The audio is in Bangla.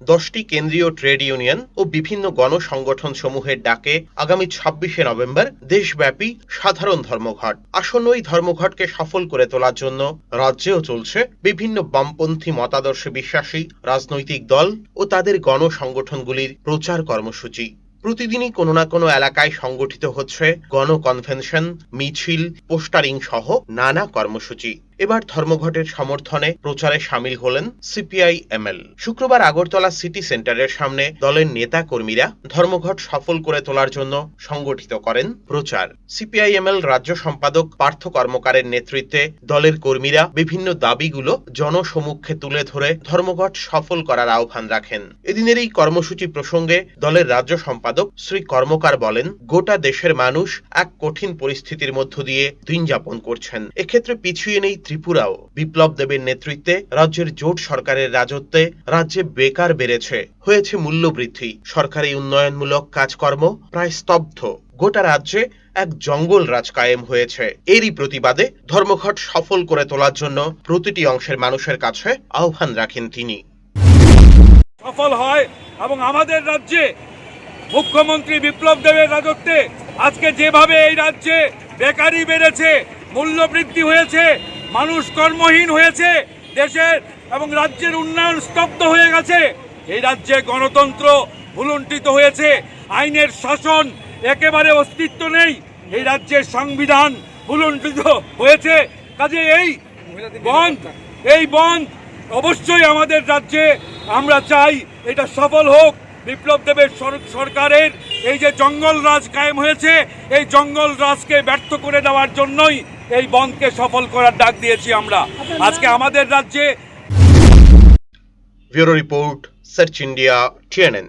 দশটি কেন্দ্রীয় ট্রেড ইউনিয়ন ও বিভিন্ন গণসংগঠন সমূহের ডাকে আগামী ছাব্বিশে নভেম্বর দেশব্যাপী সাধারণ ধর্মঘট। আসন্ন এই ধর্মঘটকে সফল করে তোলার জন্য রাজ্যেও চলছে বিভিন্ন বামপন্থী মতাদর্শে বিশ্বাসী রাজনৈতিক দল ও তাদের গণসংগঠনগুলির প্রচার কর্মসূচি। প্রতিদিনই কোনো না কোনো এলাকায় সংগঠিত হচ্ছে গণকনভেনশন, মিছিল পোস্টারিং সহ নানা কর্মসূচি। এবার ধর্মঘটের সমর্থনে প্রচারে সামিল হলেন সিপিআই এমএল। শুক্রবার আগরতলা সিটি সেন্টারের সামনে দলের নেতা কর্মীরা ধর্মঘট সফল করে তোলার জন্য সংগঠিত করেন প্রচার। সিপিআই এমএল রাজ্য সম্পাদক, পার্থ কর্মকারের নেতৃত্বে দলের কর্মীরা বিভিন্ন দাবিগুলো জনসমুখে তুলে ধরে ধর্মঘট সফল করার আহ্বান রাখেন। এদিনের এই কর্মসূচি প্রসঙ্গে দলের রাজ্য সম্পাদক শ্রী কর্মকার বলেন, গোটা দেশের মানুষ এক কঠিন পরিস্থিতির মধ্য দিয়ে দিন যাপন করছেন। এক্ষেত্রে পিছিয়ে নেই ত্রিপুরাও বিপ্লব দেবের নেতৃত্বে রাজ্যের জোট সরকারের রাজত্বে রাজ্যে বেকার বেড়েছে। হয়েছে মূল্যবৃদ্ধি। সরকারি উন্নয়নমূলক কাজকর্ম প্রায় স্তব্ধ। গোটা রাজ্যে এক জঙ্গল রাজ কায়েম হয়েছে। এরই প্রতিবাদে ধর্মঘট সফল করে তোলার জন্য প্রতিটি অংশের মানুষের কাছে আহ্বান রাখেন তিনি। সফল হয় এবং আমাদের রাজ্যে মুখ্যমন্ত্রী বিপ্লব দেবের রাজত্বে আজকে যেভাবে এই রাজ্যে বেকারি বেড়েছে মূল্য বৃদ্ধি হয়েছে মানুষ কর্মহীন হয়েছে, দেশের এবং রাজ্যের উন্নয়ন স্তব্ধ হয়ে গেছে। এই রাজ্যে গণতন্ত্র ভুলুণ্ঠিত হয়েছে, আইনের শাসন একেবারে অস্তিত্ব নেই, এই রাজ্যের সংবিধান ভুলুণ্ঠিত হয়েছে। কাজে এই বন্ধ এই বন্ধ, অবশ্যই আমাদের রাজ্যে আমরা চাই এটা সফল হোক। বিপ্লব দেবের সরকারের এই যে জঙ্গল রাজ কায়েম হয়েছে, এই জঙ্গল রাজকে ব্যর্থ করে দেওয়ার জন্যই এই বন্ধকে সফল করার ডাক দিয়েছি আমরা। আজকে আমাদের রাজ্যে bureau report, search India, TNN.